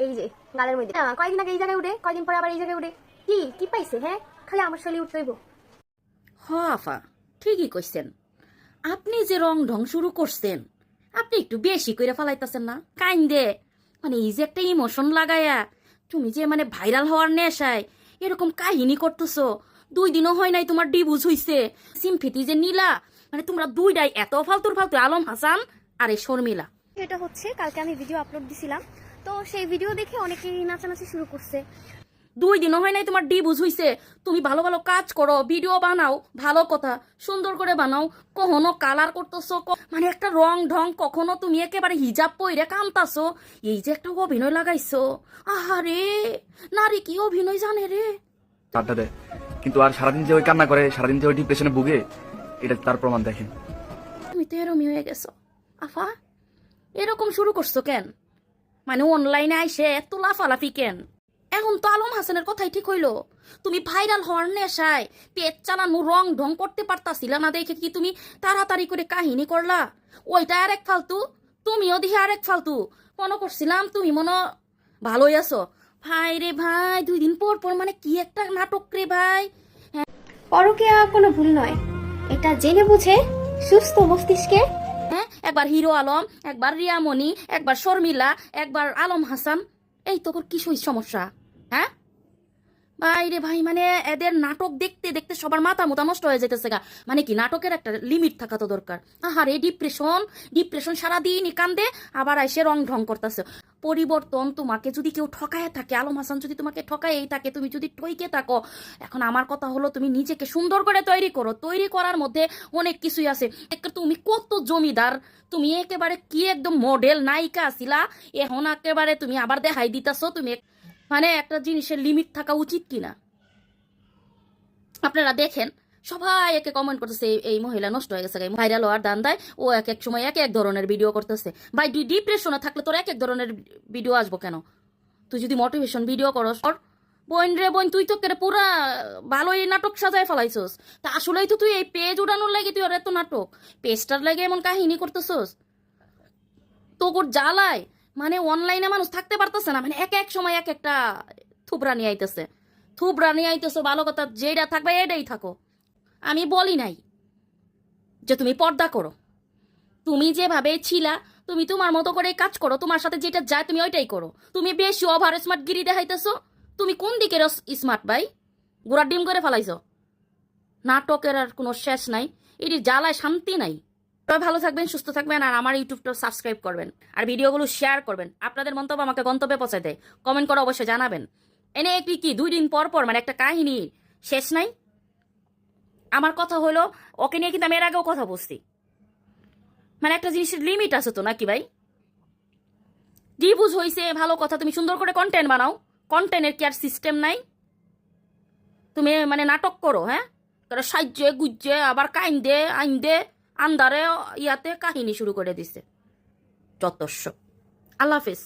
এই যে গালের মধ্যে। না, কয়দিন আগে এই জায়গায় উঠে কয়দিন পরে আবার এই জায়গায় উঠে। কি কি পাইছে হ্যাঁ? খালি আমার শরীরে উঠতে হইব। হ আফা ঠিকই কইছেন। আপনি যে রং ঢং শুরু করছেন আপনি একটু বেশি করে ফালাইতেছেন না? কাইন্দে মানে এই যে একটা ইমোশন লাগায়া তুমি যে মানে ভাইরাল হওয়ার নেশায় এরকম কাহিনী করতেছো দুই দিনও হয় নাই তোমার ডিবুজ হইছে। সিমফিতি যে নীলা মানে তোমরা দুইটাই এত ফালতুর ফালতু আলম হাসান আর এই শর্মিলা। এটা হচ্ছে কালকে আমি ভিডিও আপলোড দিছিলাম। তো সেই ভিডিও দেখে অনেকেই নাচানাচি শুরু করছে। দুই দিনও হয় নাই তোমার ডিবুজ হইছে। তুমি ভালো ভালো কাজ করো ভিডিও বানাও ভালো কথা সুন্দর করে বানাও কখনো কালার করতেছো ক- মানে একটা রং ঢং কখনো তুমি একেবারে হিজাব পইরে কামতাছো। এই যে একটা অভিনয় লাগাইছো আহারে নারী কি অভিনয় জানে রে? আড্ডা দেয় কিন্তু আর সারাদিন যে ওই কান্না করে সারাদিন যে ওই ডিপ্রেশনে ভুগে এটা তার প্রমাণ দেখেন। তুমি তো এরমই হয়ে গেছো। আফা এরকম শুরু করছ কেন? মানে অনলাইনে আইসে এত লাফালাফি কেন এখন তো আলম হাসানের কথাই ঠিক হইল। তুমি ভাইরাল হওয়ার নেশায় পেট চালানো রং ঢং করতে পারতাছিলা না দেখে কি তুমি তাড়াতাড়ি করে কাহিনী করলা? ওইটা আর এক ফালতু, তুমিও দেখে আরেক ফালতু। মনে করছিলাম তুমি মনে ভালোই আছো। ভাই রে ভাই, দুই দিন পর পর মানে কি একটা নাটক রে ভাই। পরকিয়া কোনো ভুল নয়। এটা জেনে বুঝে সুস্থ মস্তিষ্কে হ্যাঁ একবার হিরো আলম, একবার রিয়ামণি, একবার শর্মিলা, একবার আলম হাসান। এই তোর কিছুই সমস্যা হ্যাঁ? ভাই রে ভাই মানে এদের নাটক দেখতে দেখতে সবার মাথা মোতা নষ্ট হয়ে যেতেছে গা। মানে কি, নাটকের একটা লিমিট থাকা তো দরকার। আহারে ডিপ্রেশন ডিপ্রেশন সারাদিন কান্দে, আবার এসে রং ঢং করতেছে। পরিবর্তন তোমাকে যদি কেউ ঠকায় থাকে, আলম হাসান যদি তোমাকে ঠকাই থাকে, তুমি যদি টইকে থাকো, এখন আমার কথা হলো তুমি নিজেকে সুন্দর করে তৈরি করো। তৈরি করার মধ্যে অনেক কিছুই আছে। তুমি কত জমিদার, তুমি একেবারে কি একদম মডেল নায়িকা আসিলা এখন একেবারে তুমি আবার দেখাই দিতাছো, তুমি মানে একটা জিনিসের লিমিট থাকা উচিত কিনা? আপনারা দেখেন সবাই একে কমেন্ট করতেছে, এই- মহিলা নষ্ট হয়ে গেছে ভাইরাল হওয়ার দান দেয় ও এক এক সময় এক এক ধরনের ভিডিও করতেছে। ভাই, তুই ডিপ্রেশনে থাকলে তোর এক এক ধরনের ভিডিও আসব কেন? তুই যদি মোটিভেশন ভিডিও করস ওর বোন রে বোন, তুই তো কেরে পুরা ভালোই নাটক সাজায় ফেলাইছস। তা আসলেই তো তুই এই পেজ উড়ানোর লাগে তুই ওর এত নাটক। পেজটার লাগে এমন কাহিনী করতেছস। তোর জ্বালায় মানে অনলাইনে মানুষ থাকতে পারতেছে না মানে এক এক সময় এক একটা থুবরানি আইতেছে। থুবরানি আইতেছে, ভালো কথা যেটা থাকবে এটাই থাকো। আমি বলি নাই যে তুমি পর্দা করো। তুমি যেভাবে ছিলা, তুমি তোমার মতো করে কাজ করো, তোমার সাথে যেটা যায় তুমি ওইটাই করো। তুমি বেশি ওভার স্মার্ট গিরি দেখাইতেছো, তুমি কোন দিকের স্মার্ট ভাই? গোড়ার ডিম করে ফেলাইছো। নাটকের আর কোনো শেষ নাই এটি জ্বালায় শান্তি নাই। তবে ভালো থাকবেন, সুস্থ থাকবেন, আর আমার ইউটিউবটা সাবস্ক্রাইব করবেন, আর ভিডিওগুলো শেয়ার করবেন। আপনাদের মন্তব্য আমাকে গন্তব্যে পৌঁছে দেয়। কমেন্ট করে অবশ্যই জানাবেন। এনে একটি কি, দুই দিন পর পর মানে একটা কাহিনী শেষ নাই? আমার কথা হলো, ওকে নিয়ে কিন্তু আমি এর আগেও কথা বলছি। মানে একটা জিনিসের লিমিট আছে তো নাকি ভাই? ডিভুজ হয়েছে ভালো কথা, তুমি সুন্দর করে কন্টেন্ট বানাও। কন্টেন্টের কি আর সিস্টেম নাই? তুমি মানে নাটক করো হ্যাঁ? করে সাজ্যে গুজ্জে আবার কাইন দে, আইন দে আন্দারে ইয়াতে কাহিনী শুরু করে দিছে। যতস্ব আল্লাহ হাফিজ।